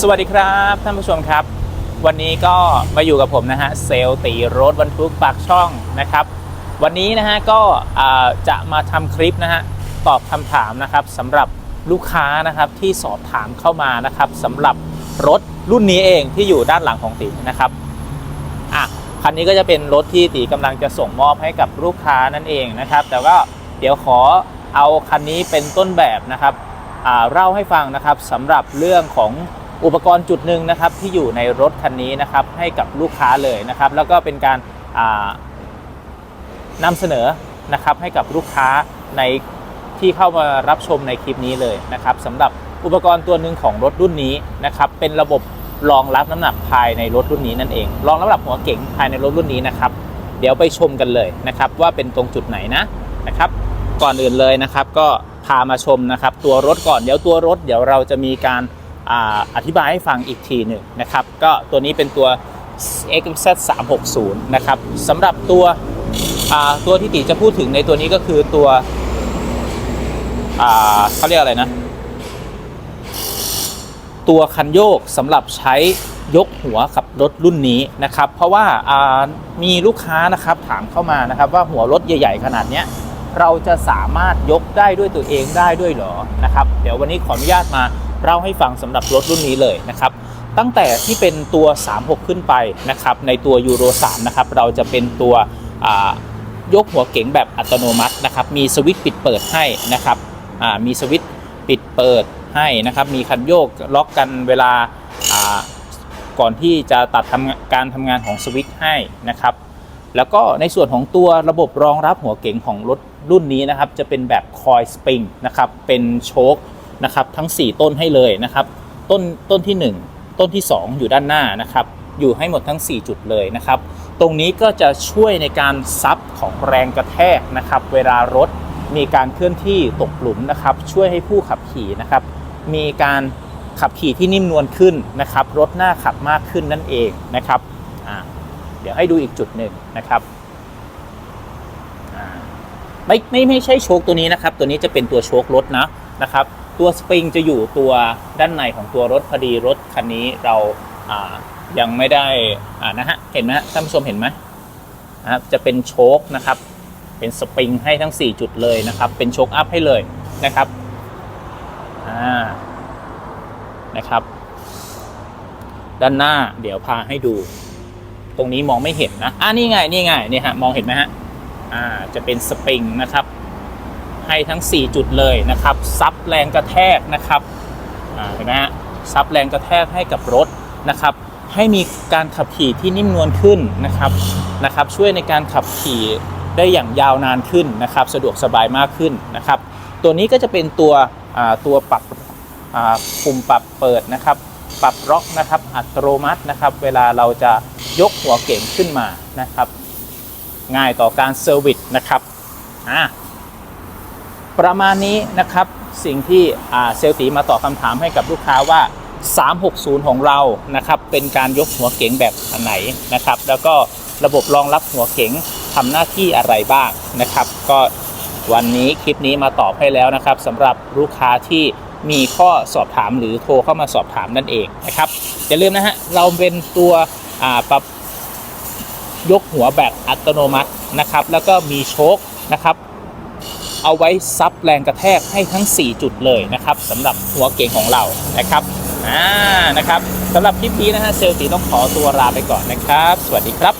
สวัสดีครับท่านผู้ชมครับ วันนี้ก็มาอยู่กับผมนะฮะเซลตีรถบรรทุกปากช่องนะครับ วันนี้นะฮะก็จะมาทำคลิปนะฮะตอบคำถามนะครับสำหรับลูกค้านะครับที่สอบถามเข้ามานะครับสำหรับรถรุ่นนี้เองที่อยู่ด้านหลังของตีนะครับอะคันนี้ก็จะเป็นรถที่ตีกำลังจะส่งมอบให้กับลูกค้านั่นเองนะครับ แต่ก็เดี๋ยวขอเอาคันนี้เป็นต้นแบบนะครับอ่าเล่าให้ฟังนะครับสำหรับเรื่องของ อุปกรณ์จุดหนึ่งนะครับที่อยู่ในรถคันนี้นะครับให้กับลูกค้าเลยนะครับ แล้วก็เป็นการอ่านำเสนอนะครับให้กับลูกค้าในที่เข้ามารับชมในคลิปนี้เลยนะครับสำหรับอุปกรณ์ตัวหนึ่งของรถรุ่นนี้นะครับเป็นระบบรองรับน้ำหนักภายในรถรุ่นนี้นั่นเองรองรับน้ำหนักหัวเก๋งภายในรถรุ่นนี้นะครับ เดี๋ยวไปชมกันเลยนะครับ ว่าเป็นตรงจุดไหนนะนะครับ ก่อนอื่นเลยนะครับ ก็พามาชมนะครับ ตัวรถก่อนเดี๋ยวตัวรถ เดี๋ยวเราจะมีการ อธิบายให้ฟังอีกทีหนึ่งนะครับ ก็ตัวนี้เป็นตัว XZ 360นะครับสำหรับตัวตัวที่ติจะพูดถึงในตัวนี้ก็คือตัวเขาเรียกอะไรนะ ตัวคันโยกสำหรับใช้ยกหัวกับรถรุ่นนี้นะครับ เพราะว่าอ่ามีลูกค้านะครับถามเข้ามานะครับ ว่าหัวรถใหญ่ ๆ ขนาดเนี้ยเราจะสามารถยกได้ด้วยตัวเองได้ด้วยเหรอนะครับ เดี๋ยววันนี้ขออนุญาตมา เล่าให้ฟังสำหรับรถรุ่นนี้เลยนะครับตั้งแต่ที่เป็นตัว 36 ขึ้นไปนะครับในตัวยูโร3นะครับเราจะเป็นตัวยกหัวเก๋งแบบอัตโนมัตินะครับมีสวิตช์ปิดเปิดให้นะครับมีสวิตช์ปิดเปิดให้นะครับมีคันโยกล็อกกันเวลาอ่าก่อนที่จะตัดทำการทำงานของสวิตช์ให้นะครับแล้วก็ในส่วนของตัวระบบรองรับหัวเก๋งของรถรุ่นนี้นะครับจะเป็นแบบคอยสปริงนะครับเป็นโชค นะครับทั้ง 4 ต้นให้เลยนะครับต้นต้นที่ 1 ต้นที่ 2 อยู่ด้านหน้านะครับอยู่ให้หมดทั้ง 4 จุดเลยนะครับตรงนี้ก็จะช่วยในการซับของแรงกระแทกนะครับเวลารถมีการเคลื่อนที่ตกหลุมนะครับช่วยให้ผู้ขับขี่นะครับมีการขับขี่ที่นิ่มนวลขึ้นนะครับรถหน้าขับมากขึ้นนั่นเองนะครับเดี๋ยวให้ดูอีกจุดหนึ่งนะครับไม่ไม่ไม่ใช่โชคตัวนี้นะครับ ตัวนี้จะเป็นตัวโชครถนะนะครับ ตัวสปริงจะอยู่ตัวด้านในของตัวรถพอดีรถคันนี้เรายังไม่ได้นะฮะเห็นไหมท่านผู้ชมเห็นไหมนะครับจะเป็นโชคนะครับ เป็นสปริงให้ทั้ง 4 จุดเลยนะครับ เป็นโชคอัพให้เลยนะครับอ่านะครับ ด้านหน้าเดี๋ยวพาให้ดู ตรงนี้มองไม่เห็นนะอ่านี่ไงนี่ไงนี่ฮะมองเห็นไหมฮะอ่าจะเป็นสปริงนะครับ ให้ทั้ง 4 จุดเลยนะครับซับแรงกระแทกนะครับเห็นไหมฮะซับแรงกระแทกให้กับรถนะครับให้มีการขับขี่ที่นิ่มนวลขึ้นนะครับนะครับช่วยในการขับขี่ได้อย่างยาวนานขึ้นนะครับสะดวกสบายมากขึ้นนะครับตัวนี้ก็จะเป็นตัวตัวปรับปุ่มปรับเปิดนะครับปรับล็อกนะครับอัตโนมัตินะครับเวลาเราจะยกหัวเก่งขึ้นมานะครับง่ายต่อการเซอร์วิสนะครับอ่า ประมาณนี้นะครับสิ่งที่เซลตีมาตอบคำถามให้กับลูกค้าว่า 360 ของเรานะครับเป็นการยกหัวเก๋งแบบไหนนะครับ แล้วก็ระบบรองรับหัวเก๋งทำหน้าที่อะไรบ้างนะครับ ก็วันนี้คลิปนี้มาตอบให้แล้วนะครับสำหรับลูกค้าที่มีข้อสอบถามหรือโทรเข้ามาสอบถามนั่นเองนะครับอย่าลืมนะฮะเราเป็นตัวปรับยกหัวแบบอัตโนมัตินะครับ แล้วก็มีโชคนะครับ เอาไว้ซับแรงกระแทกให้ทั้ง 4 จุดเลยนะครับสำหรับหัวเก่งของเรานะครับอ่านะครับสำหรับคลิปนี้นะฮะเซลตีต้องขอตัวลาไปก่อนนะครับ สวัสดีครับ